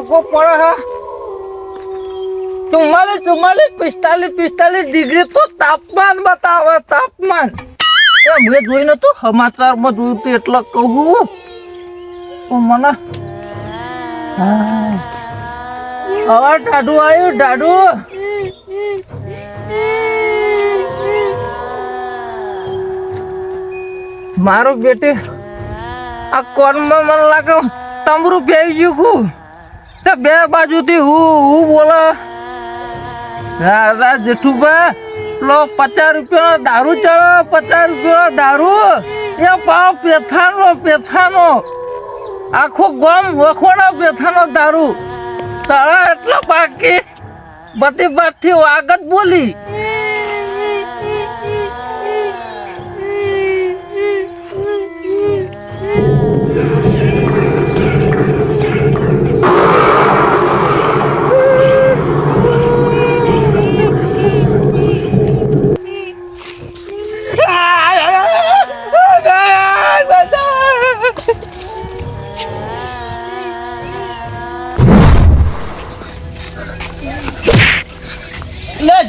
તડકો પડે હે. ચુમ્માલીસ ચુમ્માલીસ, પિસ્તાલીસ પિસ્તાલીસ ડિગ્રી તો તાપમાન બતાવે, તાપમાન. એ મેં જોઈને તો સમાચારમાં જોયું હતું એટલે કહું તો મને હવે ટાઢું આવ્યું દાડુ મારો બેટી, આ કોનમાં મને લાગે તમરું ફેરી ગયું છું. તે બે બાજુથી હું હું બોલો? રાજા જેઠુભા લો પચાસ રૂપિયાનો દારૂ ચડો પચાસ રૂપિયાનો દારૂ. એ પાવ પેથાનો પેથાનો. આખો ગમ વખોડો પેથાનો દારૂ. તળા એટલો બાકી. બધી બાદથી આગત બોલી.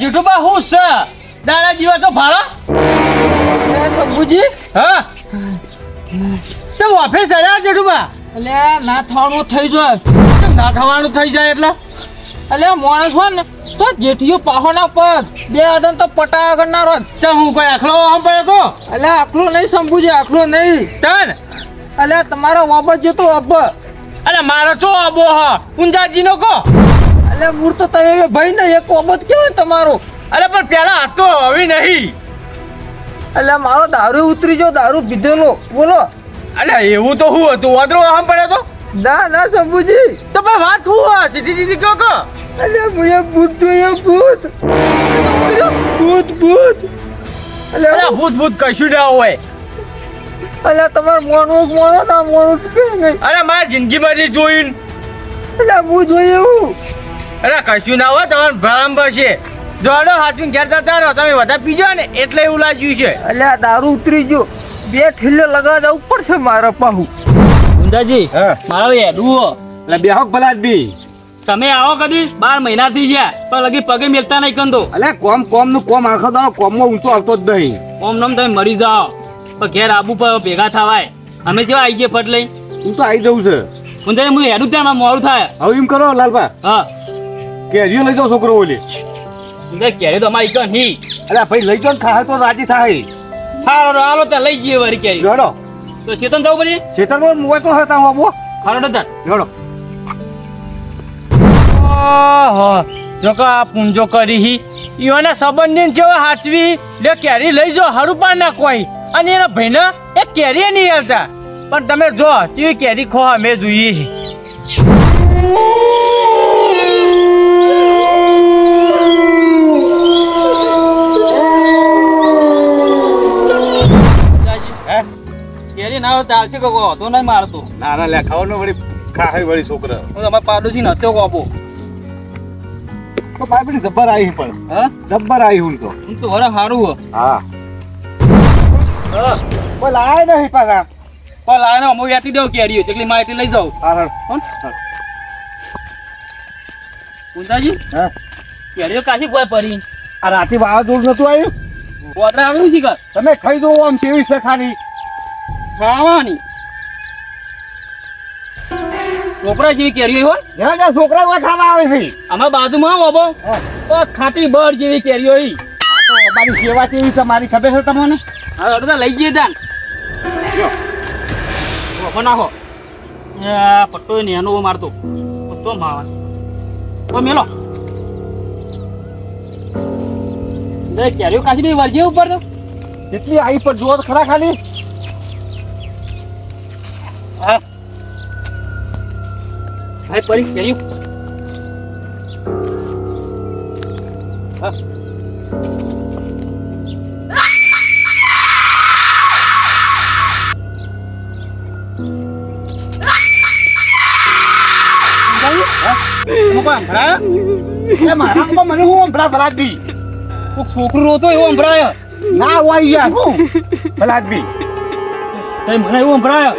જીઠુબા હું છે? દાડા તો ભાડા? શંભુજી હા? તો ઓફિસ આવ્યા જીઠુબા એટલે ના થવાનું થઈ જાય. ના થવાનું થઈ જાય એટલે? એટલે માણસ હોય ને તો જેઠીઓ પાહોના પદ બે અડન તો પટા આગળના રોજ. ચમ હું કોઈ આખલો આમ પડે તો? એટલે આખલો નહીં શંભુજી આખલો નહીં. તન? એટલે તમારો વાબત જતો વાબ. અરે મારો છો અબો હા? પુંજાજી નો કો? એટલે મૂળ તો તમે ભાઈ ને એક વાબત કેવાય તમારો. અરે પણ પેલા હતો હવે નહીં. એટલે મારો દારૂ ઉતરી ગયો દારૂ પીધેલો. બોલો. અરે એવું તો હું હતું? વાદળો આમ પડ્યો તો? ના ના શંભુજી તો ભાઈ વાત હું આ સીધી સીધી કહો કહો. અરે મુએ ભૂત જોઈએ ભૂત. ભૂત ભૂત. અરે ભૂત ભૂત કશું ના હોય. અરે તમારું મોનું મોનો ના મોનું કે નહીં. અરે મારી જિંદગીમાં જોયું એટલે હું જોઈએ એવું અરે કશું ના હોય તમારે ભ્રમ છે જોડો હાચું ઘેર જતા રહો. તમે બધા પીજો ને એટલે એવું લાગ્યું છે. એટલે આ દારૂ ઉતરી ગયો. બે ઠીલે લગા ઉપર છે મારા પાહુ. ગુંદાજી હા. મારો હેડુઓ એટલે બેહોક ભલા બી તમે આવો કદી બાર મહિના થઈ ગયા પણ લગી પગે મેલતા નહીં કંદો એટલે કોમ કોમનું કોમ આખો દાડો કોમમાં ઊંચો આવતો જ નહીં. કોમ નામ તમે મરી જાઓ. પણ ઘેર આબુ પર ભેગા થવાય. અમે જેવા આવી જઈએ ફટ લઈ હું તો આવી જવું છે. ગુંદાજી હું હેડું ત્યાં મોડું થાય. હવે એમ કરો લાલબા હા. કે હજી લઈ જાઓ છોકરો ઓલી? ગુંદાજી કેરી તો અમારી કણ નહીં અરે ભાઈ લઈ જાઓ ને ખાય તો રાજી થાય. હારો હાલો ત્યાં લઈ જઈએ વળી કેરી. જોડો. તો ચેતન જવું પડી? શેતરમાં મોય તો હતા બાબુ હારો દાદા જોડો. ઓહો જો કે આ પૂંજો કરી હી. ઈઓના સંબંધી જેવો હાચવી લે કેરી લઈ જો હરુપા ના કોઈ. અને એના ભાઈના એ કેરી નહીં હાલતા. પણ તમે જો કેવી કેરી ખો અમે જોઈએ ના હોય ચાલશે કહો તો નહીં મારતો ના ના લે ખાવાનો વળી ખાય વળી છોકરા. હું તમારા પાડોશી નતો કોપો તો ભાઈ બધી જબ્બર આવી પણ. હા? જબ્બર આવી હું તો. હું તો હરે હારું હો. હા. કોઈ લાય નહીં પાછા. પણ લાઈને અમો વેટી દેવ કેરીઓ ચકલી માટી લઈ જાઉં. હા હા. કોણ ગુંદાજી હા. કેરીઓ કાશી કોઈ પડી આ રાતે વાવાઝોડું નતું આવ્યું? ગોદરા આવ્યું છે તમે ખાઈ દો આમ કેવી છે ખાલી. ખાવાની. છોકરા જેવી કેરીઓ હોય? જ્યાં જ્યાં છોકરા હોય ખાવા આવે છે. અમારા બાજુમાં ઓબો ખાટી બળ જેવી કેરીઓ હોય અમારી સેવા કેવી છે મારી ખબર છે તમને? હવે અડધા લઈ જઈએ દાન. જો. ઓફો નાખો પટ્ટો ને એનો મારતો. પટ્ટો માવા ઓ મેલો. કેરીઓ કાશી બી વરજી ઉપર તો. એટલી આવી પર તો ખરા ખાલી. હા. ભાઈ પડી કેરીઓ હા. તમે કોઈ સંભળાયો? એ મારા આંબા મને હું ભલા ભલા દી કોક એવો સંભળાયો ના હોય યાર. હું ભલા આદમી તે મને એવું સંભળાય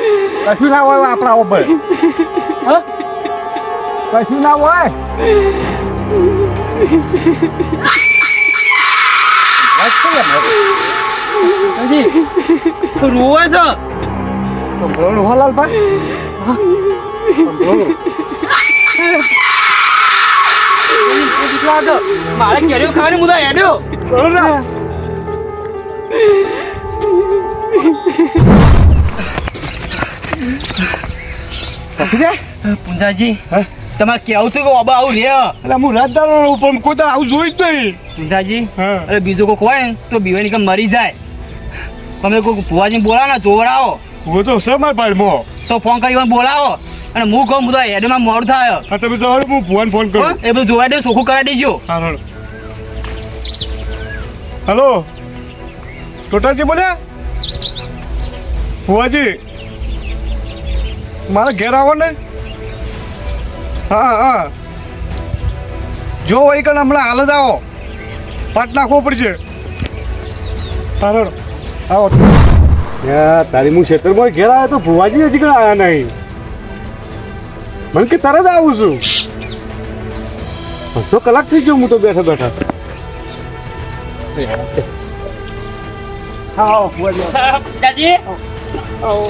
કશું ના હોય આપણા ઉપર. કશું ના હોય? રોવે છે? સંભળાણું હો લાલભાઈ. સંભળાણું. દીકરા હતો. મારે કેરીઓ ખાવાની મુદા જાય? પુંજાજી હે? તમારે કેવું હતું કે બાબા આવું રે એટલે હું રાજદારો ઉપર કોઈ તો આવું જોઈ જ નહીં. પુંજાજી અરે બીજું કોઈક હોય તો બીવાની કમ મરી જાય. તમે કોઈ ભુવાજી બોલાવો ને જોવડાવો હું તો છે મારા ભાઈમાં તો ફોન કરી બોલાવો. અને હું કહું બધા હેડમાં મોડું થાય. તમે તો હું ભુવાને ફોન? કરું. એ બધું જોવા દે ચોખ્ખું કરાવી દેજો. હેલો. ટોટાજી બોલ્યા? ભુવાજી મારા ઘેર આવો ને. હા હા. જો વહી કણ હમણાં હાલ જ આવો. પાટ નાખવો પડશે. સારો આવો. તારી હું ક્ષેત્રમાં ઘેર આવ્યો તો ભુવાજી હજી કણ આવ્યા નહીં. મને કે તરત આવું છું. અડધો કલાક થઈ ગયો હું તો બેઠા બેઠા. હા આવો ભુવાજી દાદી આવો.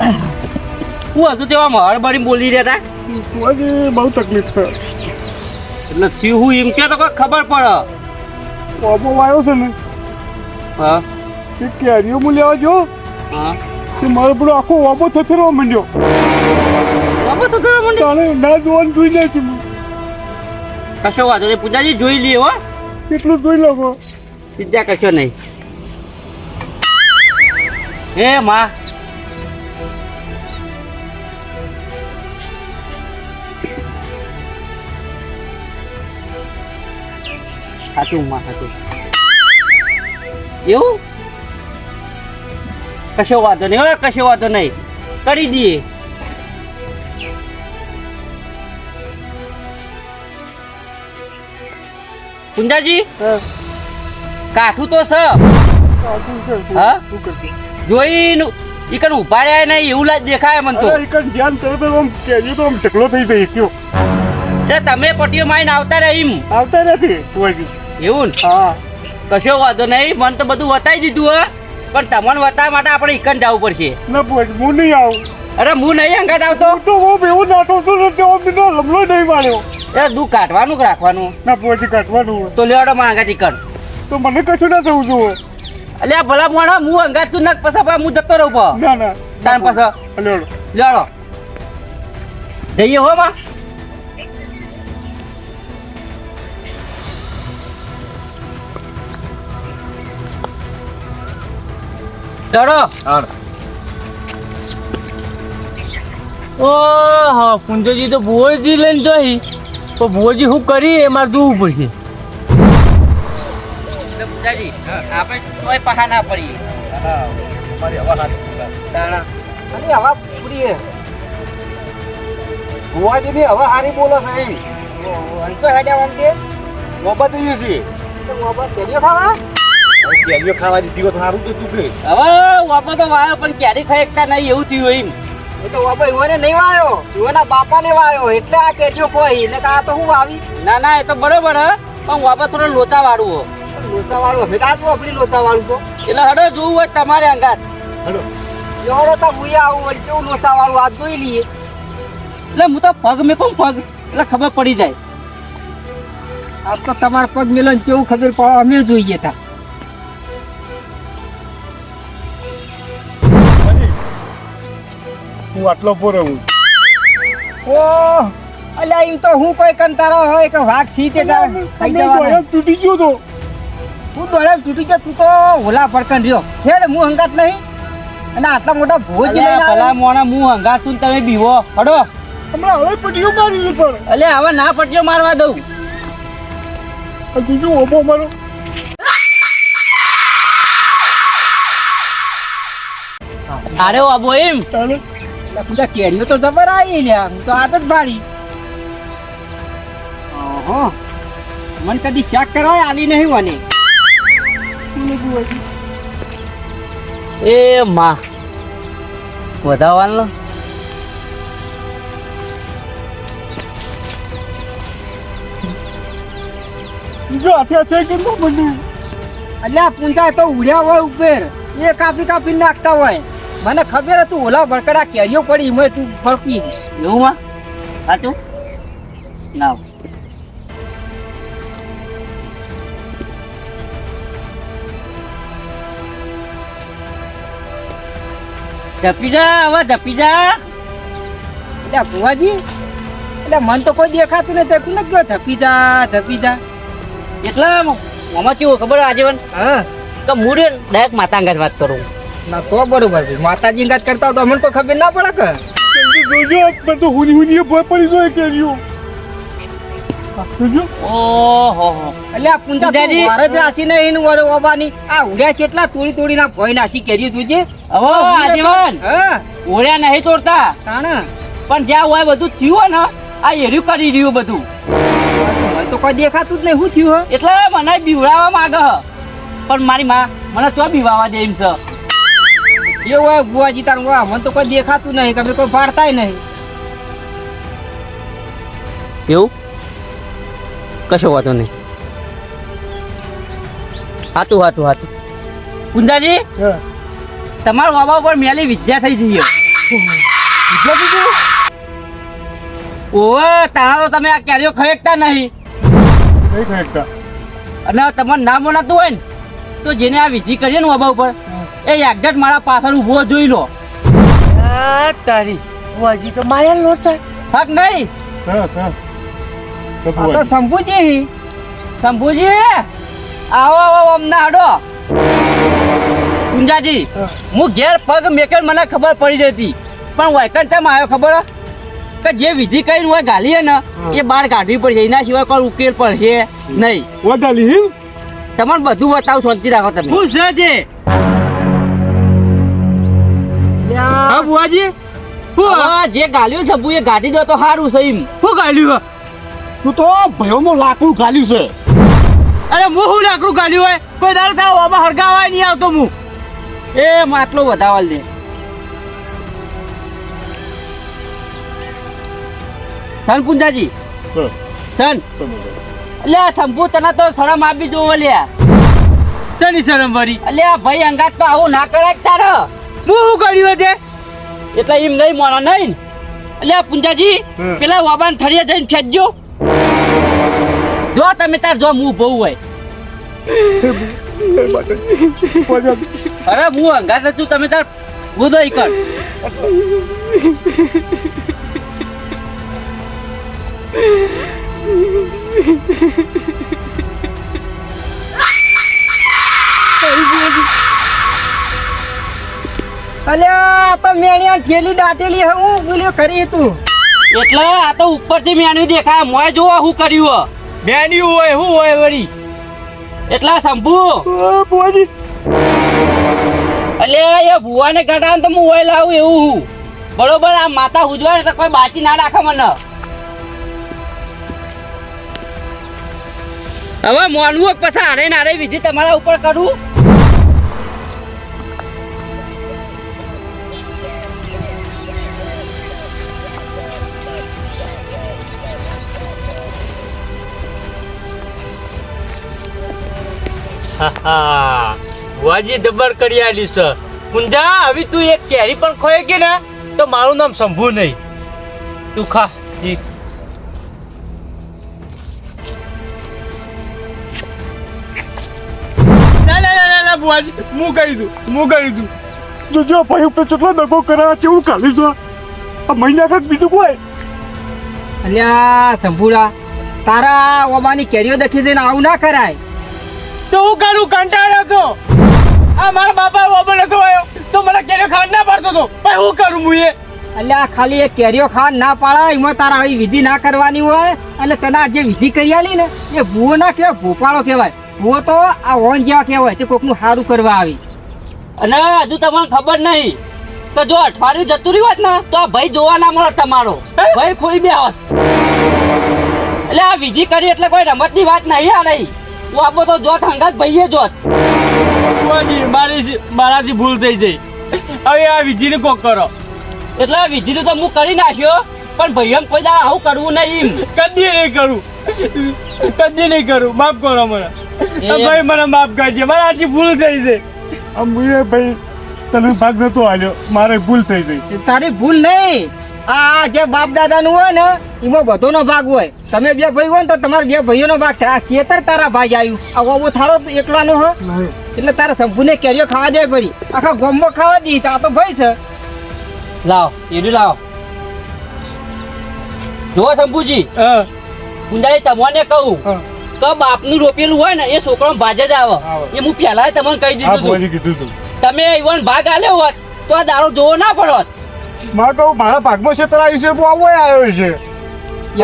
હું હતું તેવા માર બોલી રહ્યા હતા બહુ તકલીફ છે. એટલે થયું હું એમ કે તો કોઈ ખબર પડે. બાબો આવ્યો છે ને હા. એ કેરીઓ હું લેવા જો હા. તે મારો પેલો આખો વાબો થથરવા માંડ્યો. બાબા તો તારા મને તાણે ના જોવાનું જોઈ લે છે કશો વાંધો નહીં પૂજાજી જોઈ લે હો. કેટલું જોઈ લો ચિંતા કશો નહીં. હે માં. સાચું માં સાચું એવું? કશો વાંધો નહીં હવે કશો વાંધો નહીં. કરી દઈએ. કુંજાજી? કાઠું તો છે. હા? જોઈને ઈકન ઊભા રહ્યા નહીં એવું લાજ દેખાય મને તો. ઈકન ધ્યાન ચડે તો આમ કેજી તો આમ ઢકલો થઈ ગઈ કયો. તમે પટીઓ માઈને આવતા રહ્યા એમ. આવતા નથી ભુવાજી એવું ને? હા. કશો વાંધો નહીં મને તો બધું વતાવી દીધું હે. પણ તમને વતાવવા માટે આપણે ઈકન જવું પડશે. ના હું નહીં આવું. અરે હું નહીં અંગાત આવતો? હું તો હું એવું નાટો છું ને તેવો મને લમલો નહીં માર્યો. એ દુઃખ કાઢવાનું કે રાખવાનું? ના ભુવાજી કાઢવાનું તો લેવડો માં અંગાત ઈકન. તો મને કશું ના થવું જોઈએ. અલ્યા ભલા મોણા હું અંગાત તું નક પછી પાછા હું જતો રહું પા. ના ના. તાન પાછો. હલો લેવડો. જઈએ હો માં. ચડો ઓહો પુંજોજી તો ભુવોજી લઈને જઈ તો ભુવોજી શું કરી એ મારે જોવું પડશે પૂજાજી આપણે તોય પહા ના પડીએ હવા પૂરી ભુવાજીની હવા હારી બોલો એમ અંતો હેડ્યા વાંગે રહ્યું છે છીએ કેરીઓ ખાવા કેરીઓ ખાવા દીધી તો સારું જતું કે. હવે વાપા તો વાયો પણ ક્યારે ખાઈ એકતા નહીં એવું થયું એમ. એ તો વાપા ઈવોને નહીં વાયો. ઈવોના બાપાને વાયો એટલે આ કેરીઓ કોઈ ને આ તો હું વાવી? ના ના એ તો બરોબર હે પણ વાપા થોડો લોતા વાળું હો. લોતા વાળું હવે આજ વાપરી લોતા વાળું તો. એટલે હડો જોવું હોય તમારે અંગાત. હડો. એવડો તો હું આવું હોય કેવું લોતા વાળું આ જોઈ લઈએ. એટલે હું તો પગ મેં કહું પગ? એટલે ખબર પડી જાય. આજ તો તમારા પગ મિલન કેવું ખબર પડે? અમે જોઈએ તા. હું આટલો પૂરો હું. ઓ અલ્યા એમ તો હું કોઈ કંટાળો હોય કે વાઘ સી તે. તૂટી ગયો તો. તું દોડે તૂટી ગયો તું તો ઓલા પડકન રહ્યો. હેડ હું હંગાત નહીં. અને આટલા મોટા ભોજ લઈને ભલા મોણા હું હંગાત તમે બીવો. હડો. હમણાં હવે પટીઓ મારી પણ. અલે હવે ના પડજો મારવા દઉં. બીજું ઓબો મારો. અરે આબો એમ? એટલે બધા કેરીઓ તો જબર આવી લ્યા હું તો આદત ભાડી ઓહો મને કદી શાક કરવા આલી નહીં મને એ માં વધારવાનું જો હાથે હાથે કેટલું બધું અલ્યા પૂંજા તો ઉડ્યા હોય ઉપર. એ કાપી કાપી નાખતા હોય. મને ખબર હતું ઓલા બળકડા કેરીઓ પડી એમાં તું ફળપી એવું માં? સાચું? ના. ધપી જા હવે ધપી જા. એટલે ભુવાજી એટલે મન તો કોઈ દેખાતું નથી તે નથી કયો ધપી જા ધપી જા. એટલા મામા કેવું ખબર આજે હા. તો મૂરે ડાયરેક્ટ માતાંગા વાત કરું. ના તો બરોબર છે. માતાજી ગાત કરતા હોય તો અમને તો ખબર ના પડે કે. જલ્દી જોજો બધું હુની હુની ભય પડી જાય કેરીઓ જોજો. ઓહો. એટલે આ પૂંજા પૂંજાજી. મારે જ રાશી નહીં ને વરે ઓબાની આ ઉડ્યા છે એટલા તોડી તોડી ના ભય નાસી જોજે હવે આજીવન. હા? નહીં તોડતા. તાણા? પણ જ્યાં હોય બધું થયું ને આ એર્યું કરી રહ્યું બધું. તો કોઈ દેખાતું જ નહીં. શું થયું હે? એટલે મને બીવડાવવા માંગે પણ મારી માં મને ચો બીવાવા દે એમ છે. જે હોય બુવાજી તારું હોય મને તો કોઈ દેખાતું નહીં તમે કોઈ પાડતાય નહીં. એવું? કશો વાતો નહીં. હાતું હાતું હાતું કુંદાજી તમારા બાબા ઉપર મેલી વિદ્યા થઈ જઈએ. ઓવે તારા તો તમે આ કેરીઓ ખરેખતા નહીં. નહીં ખરેખતા અને તમારું ના મનાતું હોય ને તો જેને આ વિધિ કરીએ ને બાબા ઉપર એ એક્ઝેક્ટ મારા પાછળ ઊભો જોઈ લો. તારી વાજી તો માયા છે. હક નહીં. તો શંભુજી. શંભુજી આવો આવો અમને હાડો. કુંજાજી હું. ઘેર પગ મેકર મને ખબર પડી જતી. પણ વાયકન ચમ આવ્યો ખબર? હે? કે જે વિધિ કરીને હોય ગાલીએ ને એ બહાર કાઢવી પડશે. એના સિવાય કોઈ ઉકેલ પડશે નહીં. તમારે તમને બધું બતાવું શાંતિ રાખો તમે. શું છે જે? હા બુઆજી. શું હવે જે ગાલ્યું છે એ ગાડી દો તો સારું છે એમ. શું ગાલ્યું તું તો ભયોમાં લાકડું ગાલ્યું છે. અરે હું શું લાકડું ગાલ્યું હોય? કોઈ દાડો તારા બાબા હરગાવાય નહીં આવતો હું એ માટલો વધાવાલ દે. સન પુંજાજી. હા, સન. અલ્યા શંભુ તને તો શરમ આપી જોવો લ્યા. તેની શરમ વળી? અલ્યા ભાઈ અંગાત તો આવું ના કરાય તારે? હું શું કર્યું છે એટલે એમ નહીં મોનો નહીં. એટલે પુંજાજી પેલા વાબાન થળિયા જઈને ફેંકજો. જો તમે તાર જો મુ બહુ હોય. અરે હું અંગાત છું તમે તાર ઉદય કર. અલ્યા આ તો મેણિયા ઠેલી દાટેલી હે હું બોલ્યો કરી તું. એટલે આ તો ઉપરથી મેણી દેખાય મોય જોવો શું કર્યું હે. બેન્યું હોય શું હોય વળી? એટલા શંભુ. બોલી. અલે એ ભુવાને કઢાવ તો હું ઓય લાવું એવું હું. બરોબર આ માતા ઉજવાય એટલે કોઈ બાચી ના રાખે મને. હવે મોનવું હોય પછી હારે નારે વિધિ તમારા ઉપર કરું? બુઆજી દબર કરી આલી છે. કુંજા હવે તું એક કેરી પણ ખોય કે ને? તો મારું નામ શંભુ નહીં. તું ખા જી. ના ના ના ના ના બુઆજી હું કરી દઉં હું કરી દઉં. જોજો ભાઈ ઉપર કેટલો દગો છે કેવું ગાલ્યું છે? આ મહિના કાંક બીજું કોઈ? અલ્યા શંભુરા તારા ઓબાની કેરીઓ દેખી દઈને આવું ના કરાય. તો હું કરું કંટાળ્યો હતો. આ મારા બાપા ઓબો નતો આવ્યો. તો મને કેરીઓ ખાવા ના પાડતો હતો. ભાઈ હું કરું હું એ આ ખાલી એ કેરીઓ ખાવા ના પાડે એમાં તારા આવી વિધિ ના કરવાની હોય અને તને જે વિધિ કરી આલી ને એ ભૂવો ના કહેવાય ભોપાળો કહેવાય. ભૂવો તો આ ઓન જેવા કહેવાય તે કોકનું સારું કરવા આવી. અને હજુ તમને ખબર નહીં. તો જો અઠવાડિયું જતું રહ્યું હોત ને તો આ ભાઈ જોવા ના મળે તમારો. ભાઈ કોઈ બે આવત એટલે આ વિધિ કરી એટલે કોઈ રમતની વાત નહીં આ રહી હું તો જોત હંગાત ભાઈએ જોત. મારી મારાથી ભૂલ થઈ જઈ હવે આ વિધિને કોક કરો. એટલે આ વિધિનું તો હું કરી નાખ્યો પણ ભાઈઓ કોઈ દાડા આવું કરવું નહીં કદી નહીં કરું. કદી નહીં કરું. માફ કરો મને. ભાઈ મને માફ કરજે. મારાથી ભૂલ થઈ છે અમુ મુએ ભાઈ તને ભાગ નતો આલ્યો. મારે ભૂલ થઈ ગઈ. તારી ભૂલ નહીં. આ જે બાપ દાદા નું હોય ને એમાં બધોનો ભાગ હોય. તમે બે ભાઈ હોય ને તો તમારા બે ભાઈઓનો ભાગ થાય. આ શેતર તારા ભાઈ આવ્યું આ ઓબો થારો એકલાનો હો. એટલે તારા સંપૂર્ણ કેરીઓ ખાવા જાય પડી. આખા ગોમમાં ખાવા દી આ તો ભાઈ છે. લાવ એડું લાવ. જો શંભુજી. હા. ગુંજાઈ તમને કહું. તો બાપનું રોપેલું હોય ને એ છોકરો ભાજે જ આવે. એ હું પહેલા તમને કહી દીધું તમે ઈવન ભાગ આલ્યો હોત તો આ દારૂ જોવો ના પડોત. મારે કહું મારા ભાગમાં ક્ષેત્ર આવ્યું છે આવો આવ્યો છે.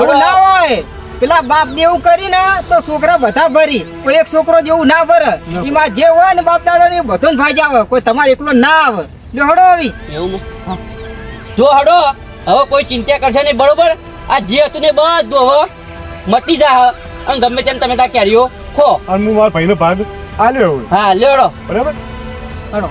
એવું ના હોય. પેલા બાપ ને એવું કરી ને તો છોકરા બધા ભરી. કોઈ એક છોકરો જેવું ના ભરે. એમાં જે હોય ને બાપ દાદા ને બધો ભાઈ આવે કોઈ તમારે એકલો ના આવે. જો હડો આવી. એવું જો હડો હવે કોઈ ચિંતા કરશે નહીં બરોબર? આ જે હતું ને બધું હવે મટી જા અને ગમે તેમ તમે ત્યાં કેરીઓ ખો. અને હું મારા ભાઈનો ભાગ આ લ્યો હા લેડો બરાબર? હળો